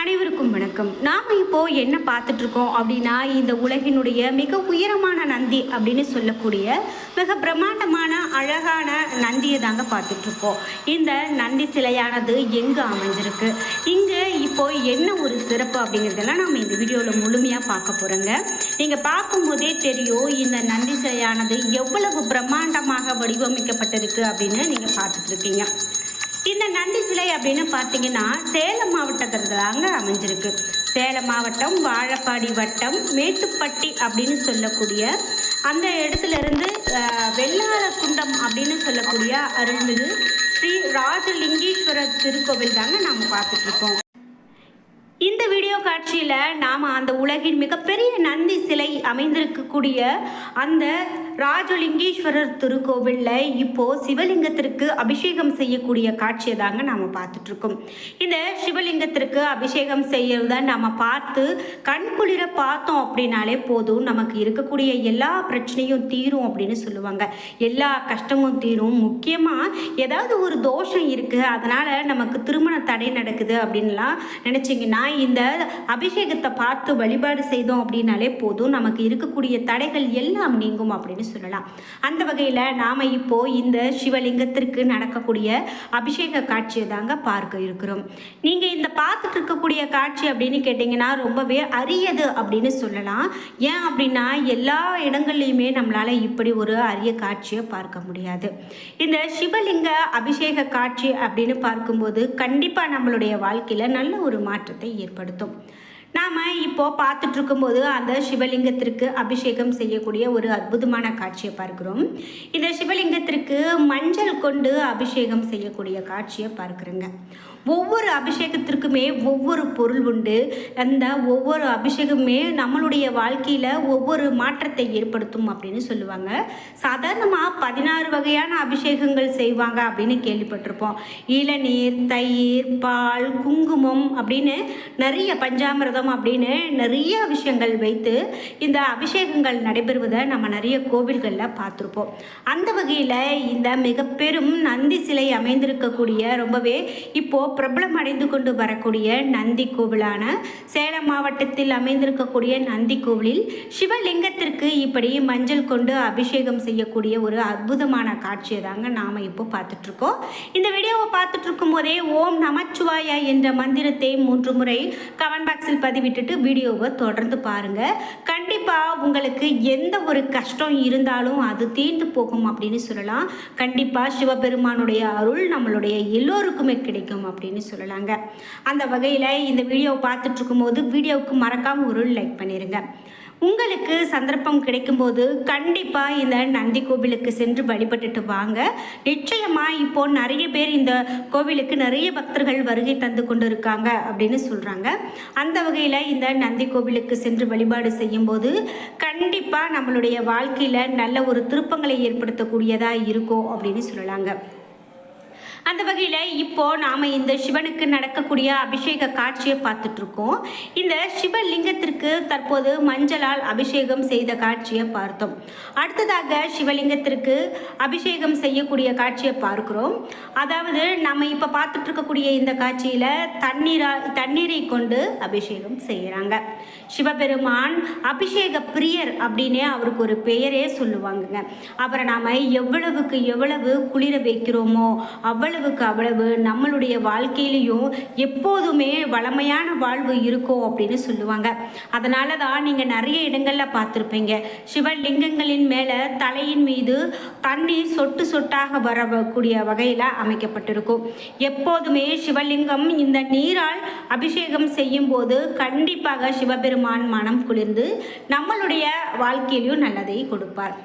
அனைவருக்கும் வணக்கம். நாம் இப்போ என்ன பார்த்துட்டு இருக்கோம் அப்படின்னா இந்த உலகினுடைய மிக உயரமான நந்தி அப்படின்னு சொல்லக்கூடிய மிக பிரம்மாண்டமான அழகான நந்தியை தாங்க பார்த்துட்டு இருக்கோம் இந்த நந்தி சிலையானது எங்கே அமைஞ்சிருக்கு? இங்கே இப்போ என்ன ஒரு சிறப்பு அப்படிங்கிறதெல்லாம் நம்ம இந்த வீடியோவில் முழுமையாக பார்க்க போகிறோங்க நீங்கள் பார்க்கும்போதே தெரியும் இந்த நந்தி சிலையானது எவ்வளவு பிரம்மாண்டமாக வடிவமைக்கப்பட்டிருக்கு அப்படின்னு நீங்கள் பார்த்துட்டு இருக்கீங்க இந்த நந்தி சிலை அப்படின்னு பார்த்தீங்கன்னா சேலம் மாவட்டத்தில் தாங்க அமைஞ்சிருக்கு. சேலம் மாவட்டம் வாழப்பாடி வட்டம் மேட்டுப்பட்டி அப்படின்னு சொல்லக்கூடிய அந்த இடத்துல இருந்து வெள்ளாரக்குண்டம் அப்படின்னு சொல்லக்கூடிய அருள்மிகு ஸ்ரீ ராஜலிங்கேஸ்வரர் திருக்கோவில் தாங்க நாம் பார்த்துட்ருக்கோம். இந்த வீடியோ காட்சியில் நாம் அந்த உலகின் மிகப்பெரிய நந்தி சிலை அமைந்திருக்கக்கூடிய அந்த ராஜலிங்கேஸ்வரர் திருக்கோவிலில் இப்போ சிவலிங்கத்திற்கு அபிஷேகம் செய்யக்கூடிய காட்சியை தாங்க நாம் பார்த்துட்டு இருக்கோம் இந்த சிவலிங்கத்திற்கு அபிஷேகம் செய்யறத நம்ம பார்த்து கண் குளிர பார்த்தோம் அப்படின்னாலே போதும். நமக்கு இருக்கக்கூடிய எல்லா பிரச்சனையும் தீரும் அப்படின்னு சொல்லுவாங்க. எல்லா கஷ்டமும் தீரும். முக்கியமாக ஏதாவது ஒரு தோஷம் இருக்குது அதனால் நமக்கு திருமண தடை நடக்குது அப்படின்லாம் நினச்சிங்கன்னா இந்த அபிஷேகத்தை பார்த்து வழிபாடு செய்தோம் அப்படின்னாலே போதும். நமக்கு இருக்கக்கூடிய தடைகள் எல்லாம் நீங்கும் அப்படின்னு சொல்லலாம். அந்த வகையில் நாம் இப்போ இந்த சிவலிங்கத்திற்கு நடக்கக்கூடிய அபிஷேக காட்சியை தாங்க பார்க்க இருக்கிறோம். நீங்கள் இந்த பார்த்துட்டு இருக்கக்கூடிய காட்சி அப்படின்னு கேட்டிங்கன்னா ரொம்பவே அரியது அப்படின்னு சொல்லலாம். ஏன் அப்படின்னா எல்லா இடங்கள்லையுமே நம்மளால் இப்படி ஒரு அரிய காட்சியை பார்க்க முடியாது. இந்த சிவலிங்க அபிஷேக காட்சி அப்படின்னு பார்க்கும்போது கண்டிப்பாக நம்மளுடைய வாழ்க்கையில் நல்ல ஒரு மாற்றத்தை ஏற்படுத்தும். நாம் இப்போது பார்த்துட்ருக்கும்போது அந்த சிவலிங்கத்திற்கு அபிஷேகம் செய்யக்கூடிய ஒரு அற்புதமான காட்சியை பார்க்குறோம். இந்த சிவலிங்கத்திற்கு மஞ்சள் கொண்டு அபிஷேகம் செய்யக்கூடிய காட்சியை பார்க்குறோங்க. ஒவ்வொரு அபிஷேகத்திற்குமே ஒவ்வொரு பொருள் உண்டு. அந்த ஒவ்வொரு அபிஷேகமே நம்மளுடைய வாழ்க்கையில் ஒவ்வொரு மாற்றத்தை ஏற்படுத்தும் அப்படின்னு சொல்லுவாங்க. சாதாரணமாக பதினாறு வகையான அபிஷேகங்கள் செய்வாங்க அப்படின்னு கேள்விப்பட்டிருப்போம். இளநீர் தயிர் பால் குங்குமம் அப்படின்னு நிறைய பஞ்சாமிரதம் அப்படின்னு நிறைய விஷயங்கள் வைத்து இந்த அபிஷேகங்கள் நடைபெறுவதை நம்ம நிறைய கோவில்களில் பார்த்துருப்போம். அந்த வகையில் இந்த மிக பெரும் நந்தி சிலை அமைந்திருக்கக்கூடிய ரொம்பவே இப்போது பிரபலம் அடைந்து கொண்டு வரக்கூடிய நந்தி கோவிலான சேலம் மாவட்டத்தில் அமைந்திருக்கக்கூடிய நந்தி கோவிலில் சிவலிங்கத்திற்கு இப்படி மஞ்சள் கொண்டு அபிஷேகம் செய்யக்கூடிய ஒரு அற்புதமான காட்சியை தாங்க நாம் இப்போ பார்த்துட்ருக்கோம். இந்த வீடியோவை பார்த்துட்ருக்கும் போதே ஓம் நமச்சிவாயா என்ற மந்திரத்தை மூன்று முறை கமெண்ட் பாக்ஸில் பதிவிட்டுட்டு வீடியோவை தொடர்ந்து பாருங்கள் கண்டிப்பாக உங்களுக்கு எந்த ஒரு கஷ்டம் இருந்தாலும் அது தீர்ந்து போகும் அப்படின்னு சொல்லலாம். கண்டிப்பாக சிவபெருமானுடைய அருள் நம்மளுடைய எல்லோருக்குமே கிடைக்கும் அப்படின்னு அப்படின்னு சொல்லலாங்க. அந்த வகையில் இந்த வீடியோவை பார்த்துட்ருக்கும்போது வீடியோவுக்கு மறக்காமல் ஒரு லைக் பண்ணிடுங்க உங்களுக்கு சந்தர்ப்பம் கிடைக்கும்போது கண்டிப்பாக இந்த நந்தி கோவிலுக்கு சென்று வழிபட்டுட்டு வாங்க. நிச்சயமாக இப்போ நிறைய பேர் இந்த கோவிலுக்கு நிறைய பக்தர்கள் வருகை தந்து கொண்டு இருக்காங்க அப்படின்னு சொல்கிறாங்க அந்த வகையில் இந்த நந்தி கோவிலுக்கு சென்று வழிபாடு செய்யும்போது கண்டிப்பாக நம்மளுடைய வாழ்க்கையில் நல்ல ஒரு திருப்பங்களை ஏற்படுத்தக்கூடியதாக இருக்கும் அப்படின்னு சொல்லலாங்க. அந்த வகையில் இப்போ நாம் இந்த சிவனுக்கு நடக்கக்கூடிய அபிஷேக காட்சியை பார்த்துட்ருக்கோம். இந்த சிவலிங்கத்திற்கு தற்போது மஞ்சளால் அபிஷேகம் செய்த காட்சியை பார்த்தோம். அடுத்ததாக சிவலிங்கத்திற்கு அபிஷேகம் செய்யக்கூடிய காட்சியை பார்க்குறோம். அதாவது நம்ம இப்போ பார்த்துட்ருக்கக்கூடிய இந்த காட்சியில் தண்ணீரா தண்ணீரை கொண்டு அபிஷேகம் செய்கிறாங்க சிவபெருமான் அபிஷேக பிரியர் அப்படின்னே அவருக்கு ஒரு பெயரே சொல்லுவாங்கங்க. அவரை நாம் எவ்வளவுக்கு எவ்வளவு குளிர வைக்கிறோமோ அவ்வளவுக்கு அவ்வளவு நம்மளுடைய வாழ்க்கையிலையும் எப்போதுமே வளமையான வாழ்வு இருக்கும் அப்படின்னு சொல்லுவாங்க. அதனால தான் நீங்கள் நிறைய இடங்களில் பார்த்துருப்பீங்க. சிவலிங்கங்களின் மேலே தலையின் மீது தண்ணீர் சொட்டு சொட்டாக வரக்கூடிய வகையில் அமைக்கப்பட்டிருக்கும். எப்போதுமே சிவலிங்கம் இந்த நீரால் அபிஷேகம் செய்யும் போது கண்டிப்பாக சிவபெருமான் மனம் குளிர்ந்து நம்மளுடைய வாழ்க்கையிலையும் நல்லதை கொடுப்பார்.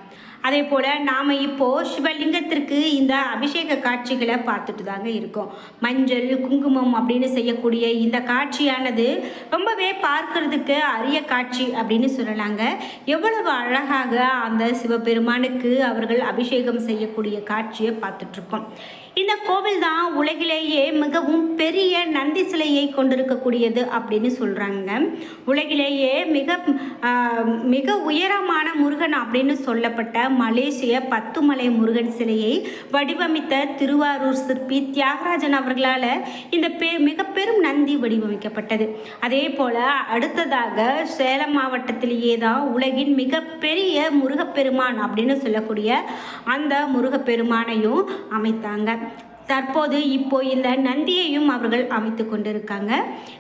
அதே போல் நாம் இப்போது சிவலிங்கத்திற்கு இந்த அபிஷேக காட்சிகளை பார்த்துட்டு தாங்க இருக்கோம். மஞ்சள் குங்குமம் அப்படின்னு செய்யக்கூடிய இந்த காட்சியானது ரொம்பவே பார்க்கறதுக்கு அரிய காட்சி அப்படின்னு சொல்லலாங்க. எவ்வளவு அழகாக அந்த சிவபெருமானுக்கு அவர்கள் அபிஷேகம் செய்யக்கூடிய காட்சியை பார்த்துட்ருக்கோம் இந்த கோவில் தான் உலகிலேயே மிகவும் பெரிய நந்தி சிலையை கொண்டிருக்கக்கூடியது அப்படின்னு சொல்கிறாங்க உலகிலேயே மிக மிக உயரமான முருகன் அப்படின்னு சொல்லப்பட்ட மலேசிய பத்துமலை முருகன் சிலையை வடிவமைத்த திருவாரூர் சிற்பி தியாகராஜன் அவர்களால் இந்த பெ மிக பெரும் நந்தி வடிவமைக்கப்பட்டது. அதே போல் அடுத்ததாக சேலம் மாவட்டத்திலேயே தான் உலகின் மிகப்பெரிய முருகப்பெருமான் அப்படின்னு சொல்லக்கூடிய அந்த முருகப்பெருமானையும் அமைத்தாங்க. தற்போது இப்போ இந்த நந்தியையும் அவர்கள் அமைத்து கொண்டிருக்காங்க.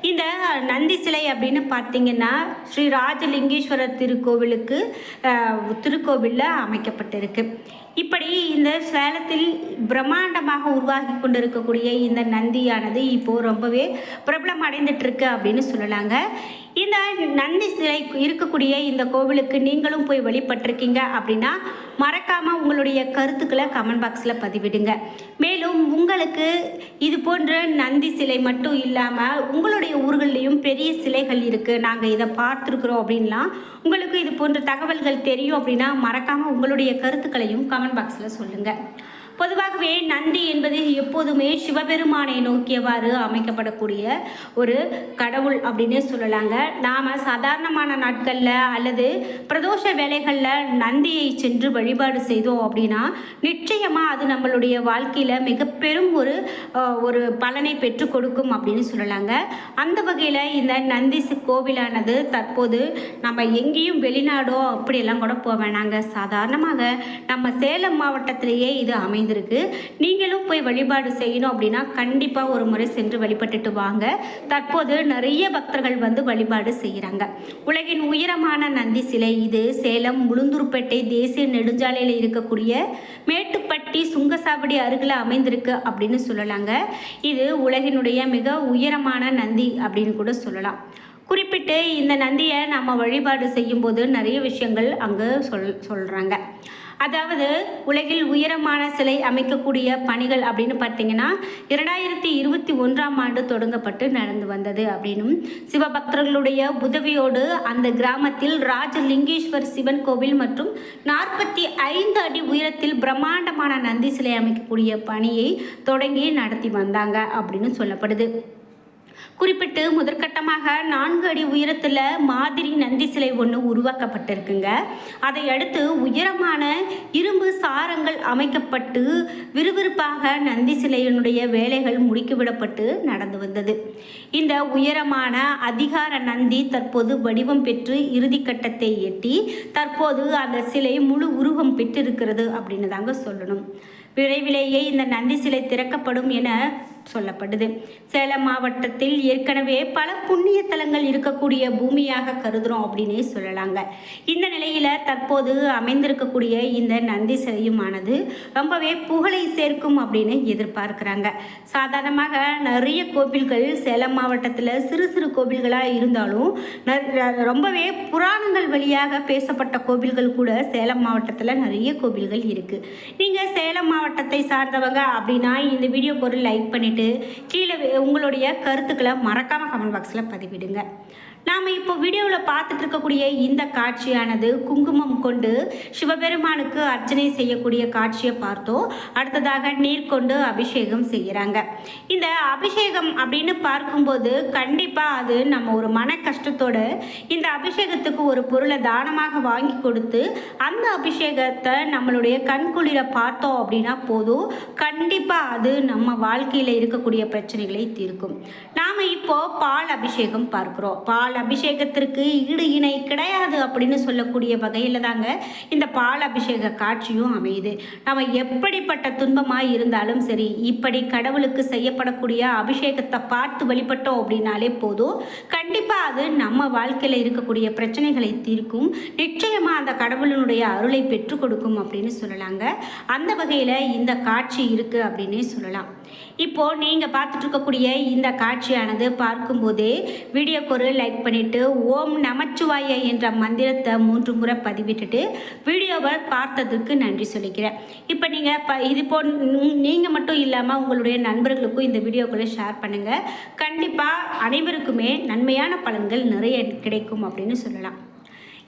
இந்த நந்தி சிலை அப்படின்னு பார்த்தீங்கன்னா ஸ்ரீ ராஜலிங்கேஸ்வரர் திருக்கோவிலுக்கு திருக்கோவிலில் அமைக்கப்பட்டிருக்கு. இப்படி இந்த சேலத்தில் பிரம்மாண்டமாக உருவாகி கொண்டிருக்கக்கூடிய இந்த நந்தியானது இப்போது ரொம்பவே பிரபலம் அடைந்துட்டு இருக்கு அப்படின்னு சொல்லலாங்க. இந்த நந்தி சிலை இருக்கக்கூடிய இந்த கோவிலுக்கு நீங்களும் போய் வழிபட்டிருக்கீங்க அப்படின்னா மறக்காமல் உங்களுடைய கருத்துக்களை கமெண்ட் பாக்ஸில் பதிவிடுங்க. மேலும் உங்களுக்கு இது போன்ற நந்தி சிலை மட்டும் இல்லாமல் உங்களுடைய ஊர்கள்லேயும் பெரிய சிலைகள் இருக்குது நாங்கள் இதை பார்த்துருக்குறோம் அப்படின்லாம் உங்களுக்கு இது போன்ற தகவல்கள் தெரியும் அப்படின்னா மறக்காமல் உங்களுடைய கருத்துக்களையும் கமெண்ட் பாக்ஸில் சொல்லுங்கள் பொதுவாகவே நந்தி என்பது எப்போதுமே சிவபெருமானை நோக்கியவாறு அமைக்கப்படக்கூடிய ஒரு கடவுள் அப்படின்னு சொல்லலாங்க. நாம் சாதாரணமான நாட்களில் அல்லது பிரதோஷ வேலைகளில் நந்தியை சென்று வழிபாடு செய்தோம் அப்படின்னா நிச்சயமாக அது நம்மளுடைய வாழ்க்கையில் மிக பெரும் ஒரு ஒரு பலனை பெற்று கொடுக்கும் அப்படின்னு சொல்லலாங்க. அந்த வகையில் இந்த நந்தி கோவிலானது தற்போது நம்ம எங்கேயும் வெளிநாடோ அப்படியெல்லாம் கூட போக வேணாங்க. சாதாரணமாக நம்ம சேலம் மாவட்டத்திலேயே இது அமைந்திருக்கு. நீங்களும் போய் வழிபாடு செய்யணும் அப்படின்னா கண்டிப்பாக ஒரு முறை சென்று வழிபட்டுட்டு வாங்க. தற்போது நிறைய பக்தர்கள் வந்து வழிபாடு செய்கிறாங்க உலகின் உயரமான நந்தி சிலை இது. சேலம் உளுந்தூர்பேட்டை தேசிய நெடுஞ்சாலையில் இருக்கக்கூடிய மேட்டுப்பட்டி சுங்கசாவடி அருகில் அமைந்திருக்கு அப்படின்னு சொல்லலாங்க. இது உலகினுடைய மிக உயரமான நந்தி அப்படின்னு கூட சொல்லலாம். குறிப்பிட்டு இந்த நந்தியை நம்ம வழிபாடு செய்யும்போது நிறைய விஷயங்கள் அங்கே சொல் சொல்கிறாங்க அதாவது உலகில் உயரமான சிலை அமைக்கக்கூடிய பணிகள் அப்படின்னு பார்த்தீங்கன்னா இரண்டாயிரத்தி இருபத்தி ஒன்றாம் ஆண்டு தொடங்கப்பட்டு நடந்து வந்தது அப்படின்னும் சிவபக்தர்களுடைய உதவியோடு அந்த கிராமத்தில் ராஜலிங்கேஸ்வர் சிவன் கோவில் மற்றும் நாற்பத்தி ஐந்து அடி உயரத்தில் பிரம்மாண்டமான நந்தி சிலை அமைக்கக்கூடிய பணியை தொடங்கி நடத்தி வந்தாங்க அப்படின்னு சொல்லப்படுது. குறிப்பிட்டு முதற்கட்டமாக நான்கு அடி உயரத்தில் மாதிரி நந்தி சிலை ஒன்று உருவாக்கப்பட்டிருக்குங்க. அதை அடுத்து உயரமான இரும்பு சாரங்கள் அமைக்கப்பட்டு விறுவிறுப்பாக நந்தி சிலையினுடைய வேலைகள் முடுக்கிவிடப்பட்டு நடந்து வந்தது. இந்த உயரமான அதிகார நந்தி தற்போது வடிவம் பெற்று இறுதிக்கட்டத்தை எட்டி தற்போது அந்த சிலை முழு உருவம் பெற்றிருக்கிறது அப்படின்னு தாங்க சொல்லணும். விரைவிலேயே இந்த நந்தி சிலை திறக்கப்படும் என சொல்லப்படுது. சேலம் மாவட்டத்தில் ஏற்கனவே பல புண்ணிய தலங்கள் இருக்கக்கூடிய பூமியாக கருதுறோம் அப்படின்னே சொல்லலாங்க. இந்த நிலையில தற்போது அமைந்திருக்கக்கூடிய இந்த நந்தி சிலையுமானது ரொம்பவே புகழை சேர்க்கும் அப்படின்னு எதிர்பார்க்கிறாங்க. சாதாரணமாக நிறைய கோவில்கள் சேலம் மாவட்டத்தில் சிறு சிறு கோவில்களாக இருந்தாலும் ந- ரொம்பவே புராணங்கள் வழியாக பேசப்பட்ட கோவில்கள் கூட சேலம் மாவட்டத்தில் நிறைய கோவில்கள் இருக்குது நீங்கள் சேலம் மாவட்டத்தை சார்ந்தவங்க அப்படின்னா இந்த வீடியோக்கு ஒரு லைக் பண்ணிவிட்டு கீழே உங்களுடைய கருத்துக்களை மறக்காமல் கமெண்ட் பாக்ஸில் பதிவிடுங்க. நாம் இப்போ வீடியோவில் பார்த்துட்டு இருக்கக்கூடிய இந்த காட்சியானது குங்குமம் கொண்டு சிவபெருமானுக்கு அர்ச்சனை செய்யக்கூடிய காட்சியை பார்த்தோம். அடுத்ததாக நீர் கொண்டு அபிஷேகம் செய்கிறாங்க இந்த அபிஷேகம் அப்படின்னு பார்க்கும்போது கண்டிப்பாக அது நம்ம ஒரு மன கஷ்டத்தோட இந்த அபிஷேகத்துக்கு ஒரு பொருளை தானமாக வாங்கி கொடுத்து அந்த அபிஷேகத்தை நம்மளுடைய கண்குளிர பார்த்தோம் அப்படின்னா போதும். கண்டிப்பாக அது நம்ம வாழ்க்கையில் இருக்கக்கூடிய பிரச்சனைகளை தீர்க்கும். நாம் இப்போ பால் அபிஷேகம் பார்க்குறோம். பால் அபிஷேகத்திற்கு ஈடு இணை கிடையாது அப்படின்னு சொல்லக்கூடிய வகையில் தாங்க இந்த பால் அபிஷேக காட்சியும் அமையுது. நம்ம எப்படிப்பட்ட துன்பமாக இருந்தாலும் சரி இப்படி கடவுளுக்கு செய்யப்படக்கூடிய அபிஷேகத்தை பார்த்து வழிபட்டோம் அப்படின்னாலே போதும். கண்டிப்பாக அது நம்ம வாழ்க்கையில் இருக்கக்கூடிய பிரச்சனைகளை தீர்க்கும். நிச்சயமாக அந்த கடவுளினுடைய அருளை பெற்றுக் கொடுக்கும் அப்படின்னு சொல்லலாங்க. அந்த வகையில் இந்த காட்சி இருக்குது அப்படின்னே சொல்லலாம். இப்போ நீங்கள் பார்த்துட்டு இருக்கக்கூடிய இந்த காட்சியானது பார்க்கும்போதே வீடியோக்கு ஒரு லைக் பண்ணிவிட்டு ஓம் நமச்சிவாய என்ற மந்திரத்தை மூன்று முறை பதிவிட்டுட்டு வீடியோவை பார்த்ததுக்கு நன்றி சொல்லிக்கிறேன். இப்போ நீங்கள் ப இது போ நீங்கள் மட்டும் இல்லாமல் உங்களுடைய நண்பர்களுக்கும் இந்த வீடியோக்களை ஷேர் பண்ணுங்கள் கண்டிப்பாக அனைவருக்குமே நன்மையான பலன்கள் நிறைய கிடைக்கும் அப்படின்னு சொல்லலாம்.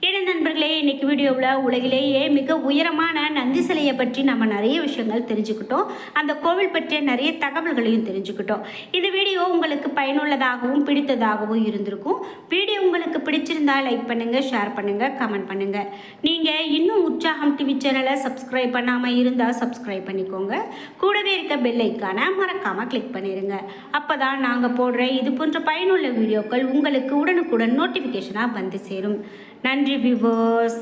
என்ன நண்பர்களே இன்றைக்கி வீடியோவில் உலகிலேயே மிக உயரமான நந்தி சிலையை பற்றி நம்ம நிறைய விஷயங்கள் தெரிஞ்சுக்கிட்டோம். அந்த கோவில் பற்றிய நிறைய தகவல்களையும் தெரிஞ்சுக்கிட்டோம். இந்த வீடியோ உங்களுக்கு பயனுள்ளதாகவும் பிடித்ததாகவும் இருந்திருக்கும். வீடியோ உங்களுக்கு பிடிச்சிருந்தா லைக் பண்ணுங்கள் ஷேர் பண்ணுங்கள் கமெண்ட் பண்ணுங்கள் நீங்கள் இன்னும் உற்சாகம் டிவி சேனலை சப்ஸ்கிரைப் பண்ணாமல் இருந்தால் சப்ஸ்கிரைப் பண்ணிக்கோங்க. கூடவே இருக்க பெல் ஐக்கானை மறக்காம கிளிக் அப்போ தான் நாங்கள் போடுற இது போன்ற பயனுள்ள வீடியோக்கள் உங்களுக்கு உடனுக்குடன் நோட்டிஃபிகேஷனாக வந்து சேரும். நன்றி வியூவர்ஸ்